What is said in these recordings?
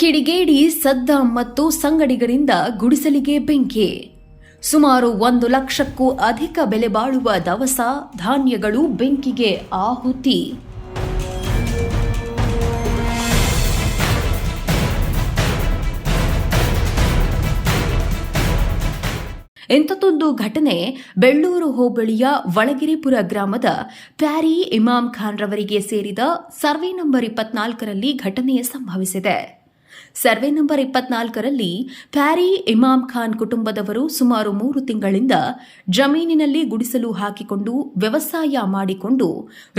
ಕಿಡಿಗೇಡಿ, ಸದ್ದ ಮತ್ತು ಸಂಗಡಿಗರಿಂದ ಗುಡಿಸಲಿಗೆ ಬೆಂಕಿ. ಸುಮಾರು ಒಂದು ಲಕ್ಷಕ್ಕೂ ಅಧಿಕ ಬೆಲೆ ಬಾಳುವ ದವಸ ಧಾನ್ಯಗಳು ಬೆಂಕಿಗೆ ಆಹುತಿ. ಇಂಥದ್ದೊಂದು ಘಟನೆ ಬೆಳ್ಳೂರು ಹೋಬಳಿಯ ಒಳಗಿರಿಪುರ ಗ್ರಾಮದ ಪ್ಯಾರಿ ಇಮಾಮ್ ಖಾನ್ ರವರಿಗೆ ಸೇರಿದ ಸರ್ವೆ ನಂಬರ್ ಇಪ್ಪತ್ನಾಲ್ಕರಲ್ಲಿ ಘಟನೆ ಸಂಭವಿಸಿದೆ. ಸರ್ವೆ ನಂಬರ್ ಇಪ್ಪತ್ನಾಲ್ಕರಲ್ಲಿ ಪ್ಯಾರಿ ಇಮಾಮ್ ಖಾನ್ ಕುಟುಂಬದವರು ಸುಮಾರು ಮೂರು ತಿಂಗಳಿಂದ ಜಮೀನಿನಲ್ಲಿ ಗುಡಿಸಲು ಹಾಕಿಕೊಂಡು ವ್ಯವಸಾಯ ಮಾಡಿಕೊಂಡು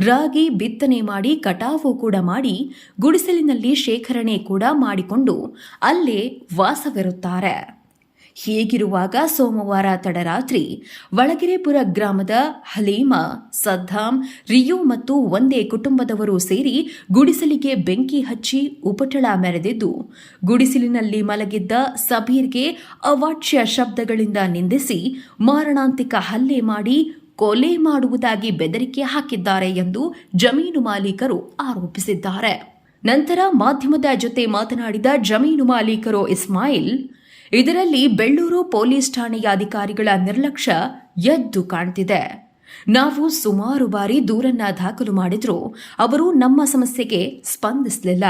ರಾಗಿ ಬಿತ್ತನೆ ಮಾಡಿ ಕಟಾವು ಕೂಡ ಮಾಡಿ ಗುಡಿಸಲಿನಲ್ಲಿ ಶೇಖರಣೆ ಕೂಡ ಮಾಡಿಕೊಂಡು ಅಲ್ಲೇ ವಾಸವಿರುತ್ತಾರೆ. ಹೀಗಿರುವಾಗ ಸೋಮವಾರ ತಡರಾತ್ರಿ ಒಳಗೆರೆಪುರ ಗ್ರಾಮದ ಹಲೀಮಾ, ಸದ್ದಾಂ, ರಿಯು ಮತ್ತು ಒಂದೇ ಕುಟುಂಬದವರು ಸೇರಿ ಗುಡಿಸಲಿಗೆ ಬೆಂಕಿ ಹಚ್ಚಿ ಉಪಟಳ ಮೆರೆದಿದ್ದು, ಗುಡಿಸಲಿನಲ್ಲಿ ಮಲಗಿದ್ದ ಸಬೀರ್ಗೆ ಅವಾಚ್ಯ ಶಬ್ದಗಳಿಂದ ನಿಂದಿಸಿ ಮಾರಣಾಂತಿಕ ಹಲ್ಲೆ ಮಾಡಿ ಕೊಲೆ ಮಾಡುವುದಾಗಿ ಬೆದರಿಕೆ ಹಾಕಿದ್ದಾರೆ ಎಂದು ಜಮೀನು ಮಾಲೀಕರು ಆರೋಪಿಸಿದ್ದಾರೆ. ನಂತರ ಮಾಧ್ಯಮದ ಜೊತೆ ಮಾತನಾಡಿದ ಜಮೀನು ಮಾಲೀಕರು ಇಸ್ಮಾಯಿಲ್ ಇದರಲ್ಲಿ ಬೆಳ್ಳೂರು ಪೊಲೀಸ್ ಠಾಣೆಯ ಅಧಿಕಾರಿಗಳ ನಿರ್ಲಕ್ಷ್ಯ ಎದ್ದು ಕಾಣ್ತಿದೆ. ನಾವು ಸುಮಾರು ಬಾರಿ ದೂರನ್ನ ದಾಖಲು ಮಾಡಿದ್ರು ಅವರು ನಮ್ಮ ಸಮಸ್ಯೆಗೆ ಸ್ಪಂದಿಸಲಿಲ್ಲ.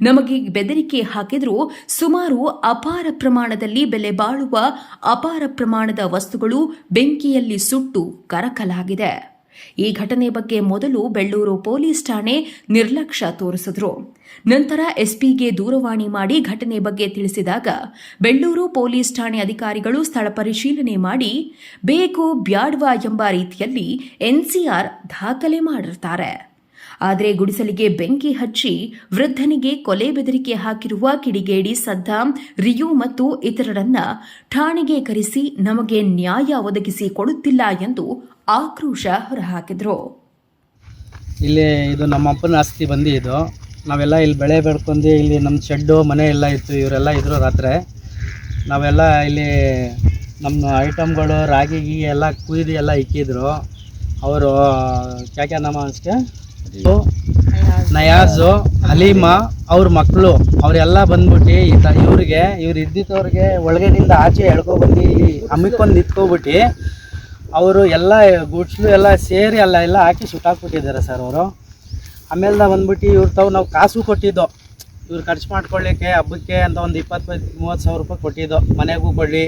ನಮಗೆ ಬೆದರಿಕೆ ಹಾಕಿದ್ರು ಸುಮಾರು ಅಪಾರ ಪ್ರಮಾಣದಲ್ಲಿ ಬೆಲೆ ಬಾಳುವ ಅಪಾರ ಪ್ರಮಾಣದ ವಸ್ತುಗಳು ಬೆಂಕಿಯಲ್ಲಿ ಸುಟ್ಟು ಕರಕಲಾಗಿದೆ. ಈ ಘಟನೆ ಬಗ್ಗೆ ಮೊದಲು ಬೆಳ್ಳೂರು ಪೊಲೀಸ್ ಠಾಣೆ ನಿರ್ಲಕ್ಷ್ಯ ತೋರಿಸಿದ್ರು. ನಂತರ ಎಸ್ಪಿಗೆ ದೂರವಾಣಿ ಮಾಡಿ ಘಟನೆ ಬಗ್ಗೆ ತಿಳಿಸಿದಾಗ ಬೆಳ್ಳೂರು ಪೊಲೀಸ್ ಠಾಣೆ ಅಧಿಕಾರಿಗಳು ಸ್ಥಳ ಪರಿಶೀಲನೆ ಮಾಡಿ ಬೇಕು ಬ್ಯಾಡ್ವಾ ಎಂಬ ರೀತಿಯಲ್ಲಿ ಎನ್ಸಿಆರ್ ದಾಖಲೆ ಮಾಡಿರ್ತಾರೆ. ಆದರೆ ಗುಡಿಸಲಿಗೆ ಬೆಂಕಿ ಹಚ್ಚಿ ವೃದ್ಧನಿಗೆ ಕೊಲೆ ಬೆದರಿಕೆ ಹಾಕಿರುವ ಕಿಡಿಗೇಡಿ ಸದ್ದಾಂ, ರಿಯು ಮತ್ತು ಇತರರನ್ನ ಠಾಣೆಗೆ ಕರೆಸಿ ನಮಗೆ ನ್ಯಾಯ ಒದಗಿಸಿ ಕೊಡುತ್ತಿಲ್ಲ ಎಂದು ಆಕ್ರೋಶ ಹೊರಹಾಕಿದ್ರು. ಇಲ್ಲಿ ಇದು ನಮ್ಮ ಅಪ್ಪನ ಆಸ್ತಿ ಬಂದು ಇದು. ನಾವೆಲ್ಲ ಇಲ್ಲಿ ಬೆಳೆ ಬೆಳ್ಕೊಂಡು ಇಲ್ಲಿ ನಮ್ಮ ಶೆಡ್ಡು, ಮನೆ ಎಲ್ಲ ಇತ್ತು, ಇವರೆಲ್ಲ ಇದ್ರು ರಾತ್ರಿ. ನಾವೆಲ್ಲ ಇಲ್ಲಿ ನಮ್ಮ ಐಟಮ್ಗಳು, ರಾಗಿ, ಗೀ ಎಲ್ಲ ಕುಯ್ದು ಎಲ್ಲ ಇಕ್ಕಿದ್ರು. ಅವರು ಕ್ಯಾಕ್ಯಾ ನಮ್ಮ ಅನ್ಸ್ಕೆ ನಯಾಜು ಹಲೀಮಾ ಅವ್ರ ಮಕ್ಕಳು ಅವರೆಲ್ಲ ಬಂದ್ಬಿಟ್ಟು ಈ ತ, ಇವ್ರಿಗೆ, ಇವ್ರು ಇದ್ದಿದ್ದವ್ರಿಗೆ ಒಳಗಡೆಯಿಂದ ಆಚೆ ಎಳ್ಕೊಬಂದು ಇಲ್ಲಿ ಹಮ್ಮಿಕೊಂಡು ನಿಂತ್ಕೊಬಿಟ್ಟು ಅವರು ಎಲ್ಲ ಗುಡ್ಸ್ಲು ಎಲ್ಲ ಸೇರಿ ಅಲ್ಲ, ಎಲ್ಲ ಹಾಕಿ ಸುಟ್ಟಾಕ್ಬಿಟ್ಟಿದ್ದಾರೆ ಸರ್ ಅವರು. ಆಮೇಲೆ ಬಂದ್ಬಿಟ್ಟು ಇವ್ರು ತಾವು ನಾವು ಕಾಸು ಕೊಟ್ಟಿದ್ದೋ. ಇವ್ರು ಖರ್ಚು ಮಾಡ್ಕೊಳ್ಳಿಕ್ಕೆ ಹಬ್ಬಕ್ಕೆ ಅಂತ ಒಂದು ಇಪ್ಪತ್ತು ಮೂವತ್ತು ಸಾವಿರ ರೂಪಾಯಿ ಕೊಟ್ಟಿದ್ದೋ. ಮನೆಗೂ ಕೊಡಲಿ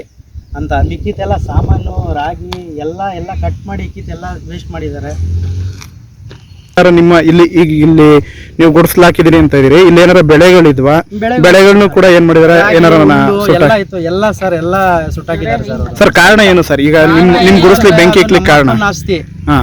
ಅಂತ. ಮಿಕ್ಕಿದ್ದೆಲ್ಲ ಸಾಮಾನು, ರಾಗಿ, ಎಲ್ಲ ಎಲ್ಲ ಕಟ್ ಮಾಡಿ ಇಕ್ಕಿದ್ದೆಲ್ಲ ವೇಸ್ಟ್ ಮಾಡಿದ್ದಾರೆ. ಸರ್ ನಿಮ್ಮ ಇಲ್ಲಿ ಈಗ ಇಲ್ಲಿ ನೀವು ಗುಡಿಸ್ಲಾಕಿದಿರಿ ಅಂತ ಇದೀರಿ ಇಲ್ಲಿ ಏನಾರ ಬೆಳೆಗಳಿದ್ವಾ? ಬೆಳೆಗಳು- ಬೆಳೆಗಳನ್ನು ಕೂಡ ಏನ್ ಮಾಡಿದಾರೆ? ಏನಾರ ಎಲ್ಲ ಇತ್ತು ಎಲ್ಲ ಸರ್ ಎಲ್ಲ ಸುಟ್ಟಾಕಿದ್ದಾರೆ ಸರ್ ಅವರು. ಸರ್ ಕಾರಣ ಏನು ಸರ್? ಈಗ ನಿಮ್ ನಿಮ್ ಗುಡಿಸ್ಲಿಕ್ಕೆ ಬೆಂಕಿ ಇಕ್ಲಿಕ್ಕೆ ಕಾರಣ. ನಮ್ಮಪ್ಪನ ಆಸ್ತಿ. ಹಾ.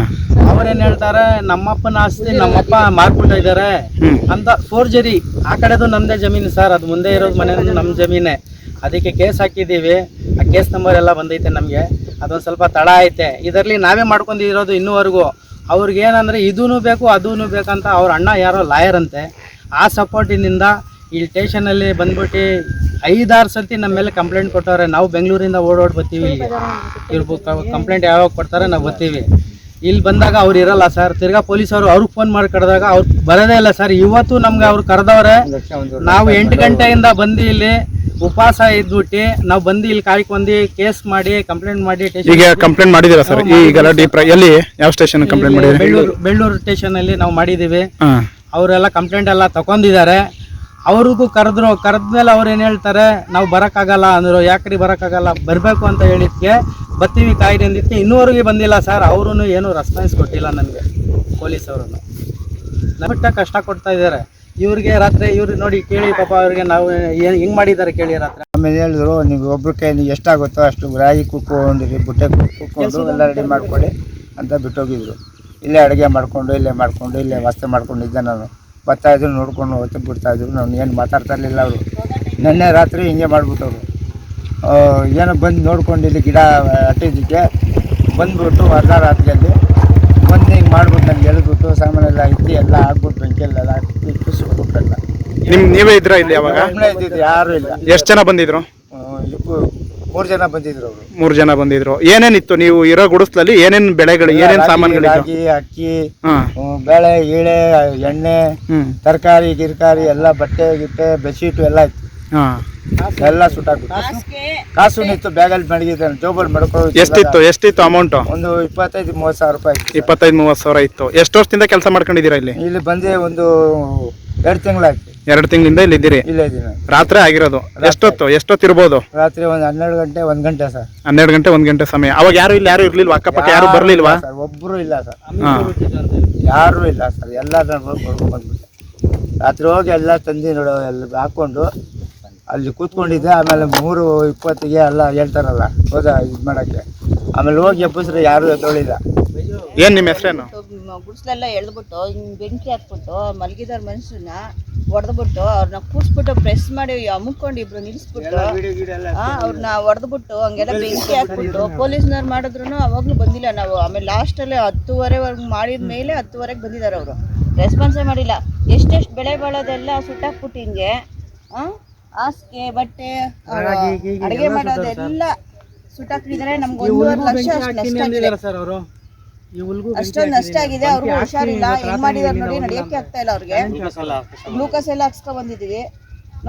ಅವ್ರೇನ್ ಹೇಳ್ತಾರೆ? ನಮ್ಮಪ್ಪನ ಆಸ್ತಿ ನಮ್ಮಪ್ಪ ಮಾರ್ಬಿಟ್ಟ ಇದಾರೆ ಹ್ಮ್. ಅಂತ ಫೋರ್ಜರಿ. ಆ ಕಡೆದು ನಮ್ದೇ ಜಮೀನು ಸರ್. ಅದು ಮುಂದೆ ಇರೋದು ಮನೆ ನಮ್ಮ ಜಮೀನೇ. ಅದಕ್ಕೆ ಕೇಸ್ ಹಾಕಿದೀವಿ ಆ ಕೇಸ್ ನಂಬರ್ ಎಲ್ಲ ಬಂದೈತೆ ನಮಗೆ. ಅದೊಂದು ಸ್ವಲ್ಪ ತಡ ಐತೆ. ಇದರಲ್ಲಿ ನಾವೇ ಮಾಡ್ಕೊಂಡಿರೋದು ಇನ್ನೂವರೆಗೂ. ಅವ್ರಿಗೆ ಏನಂದ್ರೆ ಇದೂ ಬೇಕು ಅದೂ ಬೇಕಂತ ಅವ್ರ ಅಣ್ಣ ಯಾರೋ ಲಾಯರ್ ಅಂತೆ. ಆ ಸಪೋರ್ಟಿನಿಂದ ಇಲ್ಲಿ ಸ್ಟೇಷನಲ್ಲಿ ಬಂದ್ಬಿಟ್ಟು ಐದಾರು ಸರ್ತಿ ನಮ್ಮ ಮೇಲೆ ಕಂಪ್ಲೇಂಟ್ ಕೊಟ್ಟವ್ರೆ. ನಾವು ಬೆಂಗಳೂರಿಂದ ಓಡೋಡಿ ಬರ್ತೀವಿ ಇಲ್ಲಿ. ಇವ್ರು ಕಂಪ್ಲೇಂಟ್ ಯಾವಾಗ ಕೊಡ್ತಾರೆ ನಾವು ಬರ್ತೀವಿ. ಇಲ್ಲಿ ಬಂದಾಗ ಅವ್ರು ಇರಲ್ಲ ಸರ್. ತಿರ್ಗಾ ಪೊಲೀಸರು ಅವ್ರಿಗೆ ಫೋನ್ ಮಾಡಿ ಕರೆದಾಗ ಅವ್ರು ಬರೋದೇ ಇಲ್ಲ ಸರ್. ಇವತ್ತು ನಮ್ಗೆ ಅವ್ರು ಕರೆದವ್ರೆ. ನಾವು ಎಂಟು ಗಂಟೆಯಿಂದ ಬಂದು ಇಲ್ಲಿ ಉಪವಾಸ ಇದ್ಬಿಟ್ಟು ನಾವು ಬಂದು ಇಲ್ಲಿ ಕಾಯ್ಕೊಂಡಿ ಕೇಸ್ ಮಾಡಿ ಕಂಪ್ಲೇಂಟ್ ಮಾಡಿ ಈಗ ಕಂಪ್ಲೇಂಟ್ ಮಾಡಿದೀರಾ ಸರ್ ಈಗ ಗಲಾಟೆ ಪ್ರ ಎಲ್ಲಿ ಯಾವ ಸ್ಟೇಷನ್ ಕಂಪ್ಲೇಂಟ್ ಮಾಡಿದ್ರೆ ಬೆಳ್ಳೂರು ಬೆಳ್ಳೂರು ಸ್ಟೇಷನಲ್ಲಿ ನಾವು ಮಾಡಿದೀವಿ ಅವರೆಲ್ಲ ಕಂಪ್ಲೇಂಟ್ ಎಲ್ಲ ತಗೊಂಡಿದ್ದಾರೆ. ಅವ್ರಿಗೂ ಕರೆದ್ರು ಕರೆದ್ಮೇಲೆ ಅವ್ರು ಏನು ಹೇಳ್ತಾರೆ ನಾವು ಬರೋಕ್ಕಾಗಲ್ಲ ಅಂದರು. ಯಾಕ್ರಿ ಬರೋಕ್ಕಾಗಲ್ಲ? ಬರಬೇಕು ಅಂತ ಹೇಳಿದ್ಕೆ ಬರ್ತೀವಿ ಕಾಯ್ದೆ ಅಂದಿದ್ದಕ್ಕೆ ಇನ್ನೂವರೆಗೆ ಬಂದಿಲ್ಲ ಸರ್ ಅವರು ಏನೂ ರೆಸ್ಪಾನ್ಸ್ ಕೊಟ್ಟಿಲ್ಲ ನನಗೆ. ಪೊಲೀಸವರು ನಮ್ಮಿಟ್ಟ ಕಷ್ಟ ಕೊಡ್ತಾ ಇದ್ದಾರೆ. ಇವ್ರಿಗೆ ರಾತ್ರಿ ಇವ್ರು ನೋಡಿ ಕೇಳಿ ಪಾಪ ಅವ್ರಿಗೆ ನಾವು ಏನು ಹಿಂಗೆ ಕೇಳಿ ರಾತ್ರಿ. ಆಮೇಲೆ ಹೇಳಿದ್ರು ನೀವು ಕೈ ಕೈಲಿ ಎಷ್ಟಾಗುತ್ತೋ ಅಷ್ಟು ರಾಗಿ ಕುಕ್ಕೊಂಡಿರಿ ಬುಟ್ಟೆ ಕುಕ್ಕೊಂಡು ಎಲ್ಲ ರೆಡಿ ಮಾಡ್ಕೊಳ್ಳಿ ಅಂತ ಬಿಟ್ಟೋಗಿದ್ರು. ಇಲ್ಲೇ ಅಡುಗೆ ಮಾಡಿಕೊಂಡು, ಇಲ್ಲೇ ಮಾಡಿಕೊಂಡು, ಇಲ್ಲೇ ವಾಸ್ತೆ ಮಾಡ್ಕೊಂಡಿದ್ದೆ ನಾನು. ಬರ್ತಾ ಇದ್ರು, ನೋಡ್ಕೊಂಡು ಹೊತ್ತು ಬಿಡ್ತಾ ಇದ್ರು. ನಾನು ಏನು ಮಾತಾಡ್ತಾ ಇರಲಿಲ್ಲ ಅವರು. ನೆನ್ನೆ ರಾತ್ರಿ ಹಿಂಗೆ ಮಾಡಿಬಿಟ್ಟವ್ರು. ಏನೋ ಬಂದು ನೋಡ್ಕೊಂಡು ಇಲ್ಲಿ ಗಿಡ, ಅಟ್ಟಿದ್ದಕ್ಕೆ ಬಂದುಬಿಟ್ಟು ಅರ್ಧ ರಾತ್ರಿಯಲ್ಲಿ ಹಿಂಗೆ ಮಾಡ್ಬಿಟ್ಟು ನಮ್ಗೆ ಎಳೆದ್ಬಿಟ್ಟು ಸಾಮಾನೆಲ್ಲ ಇದ್ದು ಎಲ್ಲ ಆಗ್ಬಿಟ್ಟು ಬೆಂಕಿಯಲ್ಲೆಲ್ಲ ಇಟ್ಟು ಸುಟ್ಬಿಟ್ಟಲ್ಲ ನಿಮ್ ನೀವೇ ಇದ್ರ ಇಲ್ಲಿ ಯಾವಾಗ? ಯಾರು ಇದ್ದಿದ್ದು ಯಾರೂ ಇಲ್ಲ. ಎಷ್ಟು ಜನ ಬಂದಿದ್ರು? ಮೂರು ಜನ ಬಂದಿದ್ರು ಅವರು. ಮೂರ್ ಜನ ಬಂದಿದ್ರು. ಏನೇನಿತ್ತು ನೀವು ಇರೋ ಗುಡಿಸ್ಲಲ್ಲಿ? ಏನೇನ್ ಬೆಳೆಗಳು ಏನೇನ್ ಸಾಮಾನುಗಳು ರಾಗಿ ಅಕ್ಕಿ ಹಾ. ಹ್ಮ್, ಬೇಳೆ ಈಳೆ ಎಣ್ಣೆ ಹ್ಮ್. ತರಕಾರಿ ಗಿರ್ಕಾರಿ ಎಲ್ಲ ಬಟ್ಟೆ ಗಿಟ್ಟೆ ಬೆಡ್ಶೀಟು ಎಲ್ಲ ಇತ್ತು. ಎಲ್ಲ ಸುಟ್ಟಾಕ್ಬಿಟ್ಟು ಕಾಸು ನಿಂತು ಬ್ಯಾಗಲ್ಲಿ ಮಡಗಿದ್ದಾನೆ ಜೋಬಲ್ಲಿ ಮಡ್ಕೊಳ್ಳೋದು ಎಷ್ಟಿತ್ತು ಎಷ್ಟಿತ್ತು ಅಮೌಂಟ್ ಒಂದು ಇಪ್ಪತ್ತೈದು ಮೂವತ್ತು ಸಾವಿರ ರೂಪಾಯಿ ಇತ್ತು. ಇಪ್ಪತ್ತೈದು ಮೂವತ್ತು ಸಾವಿರ ಇತ್ತು. ಎಷ್ಟು ವರ್ಷದಿಂದ ಕೆಲಸ ಮಾಡ್ಕೊಂಡಿದ್ದೀರಾ ಇಲ್ಲಿ? ಇಲ್ಲಿ ಬಂದೆ ಒಂದು ಎರಡು ತಿಂಗಳಾಯ್ತು. ಎರಡು ತಿಂಗಳಿಂದ ಇಲ್ಲಿ ಇದ್ದೀರಿ ಇಲ್ಲೇ ಇದ್ದೀನಿ. ರಾತ್ರಿ ಆಗಿರೋದು. ಎಷ್ಟೊತ್ತು ಎಷ್ಟೊತ್ತು? ಇರ್ಬೋದು ರಾತ್ರಿ ಒಂದು ಹನ್ನೆರಡು ಗಂಟೆ ಒಂದು ಗಂಟೆ ಸರ್. ಹನ್ನೆರಡು ಗಂಟೆ ಒಂದು ಗಂಟೆ ಸಮಯ. ಅವಾಗ ಯಾರು ಇಲ್ಲಿ ಯಾರು ಇರ್ಲಿಲ್ವಾ? ಅಕ್ಕಪಕ್ಕ ಯಾರು ಬರ್ಲಿಲ್ವಾ? ಸರ್. ಒಬ್ಬರು ಇಲ್ಲ ಸರ್. ಯಾರು ಯಾರೂ ಇಲ್ಲ ಸರ್. ಎಲ್ಲ ಬಂದ್ಬಿಟ್ಟೆ. ರಾತ್ರಿ ಹೋಗಿ ಎಲ್ಲ ತಂದಿ ನೋಡೋ ಎಲ್ಲ ಹಾಕ್ಕೊಂಡು ಅಲ್ಲಿ ಕೂತ್ಕೊಂಡಿದ್ದೆ ಆಮೇಲೆ ಮೂರು ಇಪ್ಪತ್ತಿಗೆ ಎಲ್ಲ ಹೇಳ್ತಾರಲ್ಲ ಹೋದ ಇದು ಮಾಡೋಕ್ಕೆ. ಆಮೇಲೆ ಹೋಗಿ ಎಬ್ಬಿಸ್ರೆ ಯಾರು ಎದ್ದೊಳಿಲ್ಲ. ಏನು ನಿಮ್ಮ ಹೆಸರೇನು? ಗುಡ್ಸ್ಲೆಲ್ಲ ಎಳೆದ್ಬಿಟ್ಟು ಹಿಂಗೆ ಬೆಂಕಿ ಹಾಕ್ಬಿಟ್ಟು ಮಲಗಿದಾರ ಮನುಷ್ಯನ ಹೊಡೆದ್ಬಿಟ್ಟು ಅವ್ರನ್ನ ಕೂಡ್ಸ್ಬಿಟ್ಟು ಪ್ರೆಸ್ ಮಾಡಿ ಅಮ್ಕೊಂಡು ಇಬ್ರು ನಿಲ್ಲಿಸ್ಬಿಟ್ಟು ಅವ್ರನ್ನ ಹೊಡೆದ್ಬಿಟ್ಟು ಹಂಗೆಲ್ಲ ಬೆಂಕಿ ಹಾಕ್ಬಿಟ್ಟು ಪೊಲೀಸ್ನವ್ರು ಮಾಡಿದ್ರು ಅವಾಗಲೂ ಬಂದಿಲ್ಲ ನಾವು. ಆಮೇಲೆ ಲಾಸ್ಟಲ್ಲಿ ಹತ್ತುವರೆವರೆಗೆ ಮಾಡಿದ ಮೇಲೆ ಹತ್ತುವರೆಗೆ ಬಂದಿದ್ದಾರೆ ಅವರು. ರೆಸ್ಪಾನ್ಸೇ ಮಾಡಿಲ್ಲ. ಎಷ್ಟೆಷ್ಟು ಬೆಳೆ ಬಾಳೋದೆಲ್ಲ ಸುಟ್ಟಾಕ್ಬಿಟ್ಟು ಹಿಂಗೆ ಆ, ಹಾಸಿಗೆ ಬಟ್ಟೆ ಅಡಿಗೆ ಮಾಡೋದೆಲ್ಲ ಸುಟ್ಟಾಕಿದ್ರೆ ನಮ್ಗೆ ಒಂದೂವರೆ ಲಕ್ಷ ಅಷ್ಟು ಅಷ್ಟೊಂದು ನಷ್ಟ ಆಗಿದೆ ಅವ್ರಿಗೆ ಹುಷಾರಿಲ್ಲ. ಏನ್ ಮಾಡಿದಾರೆ ನೋಡಿ ನಡೆಯಕ್ಕೆ ಆಗ್ತಾ ಇಲ್ಲ ಅವ್ರಿಗೆ. ಗ್ಲೂಕೋಸ್ ಎಲ್ಲ ಹಾಕ್ಸ್ಕೊ ಬಂದಿದೀವಿ.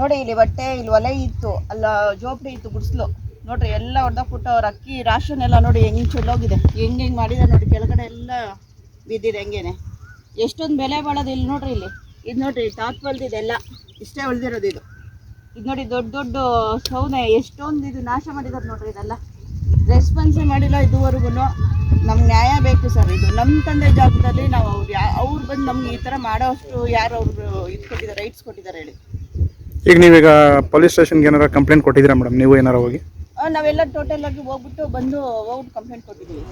ನೋಡಿ ಇಲ್ಲಿ ಬಟ್ಟೆ ಇಲ್ಲಿ ಒಲೆ ಇತ್ತು. ಅಲ್ಲ ಜೋಪಡಿ ಇತ್ತು ಗುಡಿಸ್ಲು. ನೋಡ್ರಿ ಎಲ್ಲ ಹೊಡೆದಾಕ್ಬಿಟ್ಟು ಅವ್ರ ಅಕ್ಕಿ ರಾಶನ್ ಎಲ್ಲ ನೋಡಿ ಹೆಂಗ್ ಚೆಲ್ಲೋಗಿದೆ. ಹೆಂಗ್ ಹೆಂಗ್ ಮಾಡಿದಾರೆ ನೋಡಿ ಕೆಳಗಡೆ ಎಲ್ಲ ಬಿದ್ದಿದೆ ಹೆಂಗೇನೆ. ಎಷ್ಟೊಂದು ಬೆಲೆ ಬಾಳೋದು ಇಲ್ಲಿ ನೋಡ್ರಿ ಇಲ್ಲಿ. ಇದು ನೋಡ್ರಿ ತಾತ್ ಬಲ್ದಿದೆ ಎಲ್ಲ ಇಷ್ಟೇ ಉಳ್ದಿರೋದು ಇದು. ಇದು ನೋಡಿ ದೊಡ್ಡ ದೊಡ್ಡ ಸೌನೆ ಎಷ್ಟೊಂದು ಇದು ನಾಶ ಮಾಡಿದಾರೆ ನೋಡ್ರಿ ಇದೆಲ್ಲ. ರೆಸ್ಪಾನ್ಸೇ ಮಾಡಿಲ್ಲ ಇದುವರೆಗೂ ನಮ್ಗೆ ನ್ಯಾಯ ಬೇಕು ಸರ್ ಇದು. ನಮ್ಮ ತಂದೆ ಜಾಗದಲ್ಲಿ ನಾವು ಅವ್ರು ಯಾ ಅವ್ರು ಬಂದು ನಮ್ಗೆ ಈ ಥರ ಮಾಡೋ ಅಷ್ಟು ಯಾರು ಅವ್ರು ಇದು ಕೊಟ್ಟಿದ್ದಾರೆ ರೈಟ್ಸ್ ಕೊಟ್ಟಿದ್ದಾರೆ ಹೇಳಿ. ಈಗ ನೀವೀಗ ಪೊಲೀಸ್ ಸ್ಟೇಷನ್ಗೆ ಏನಾರ ಕಂಪ್ಲೇಂಟ್ ಕೊಟ್ಟಿದ್ದೀರಾ ಮೇಡಮ್ ನೀವು ಏನಾರ ಹೋಗಿ? ಆ, ನಾವೆಲ್ಲ ಟೋಟಲ್ ಆಗಿ ಹೋಗ್ಬಿಟ್ಟು ಬಂದು ಹೋಗ್ಬಿಟ್ಟು ಕಂಪ್ಲೇಂಟ್ ಕೊಟ್ಟಿದ್ದೀವಿ.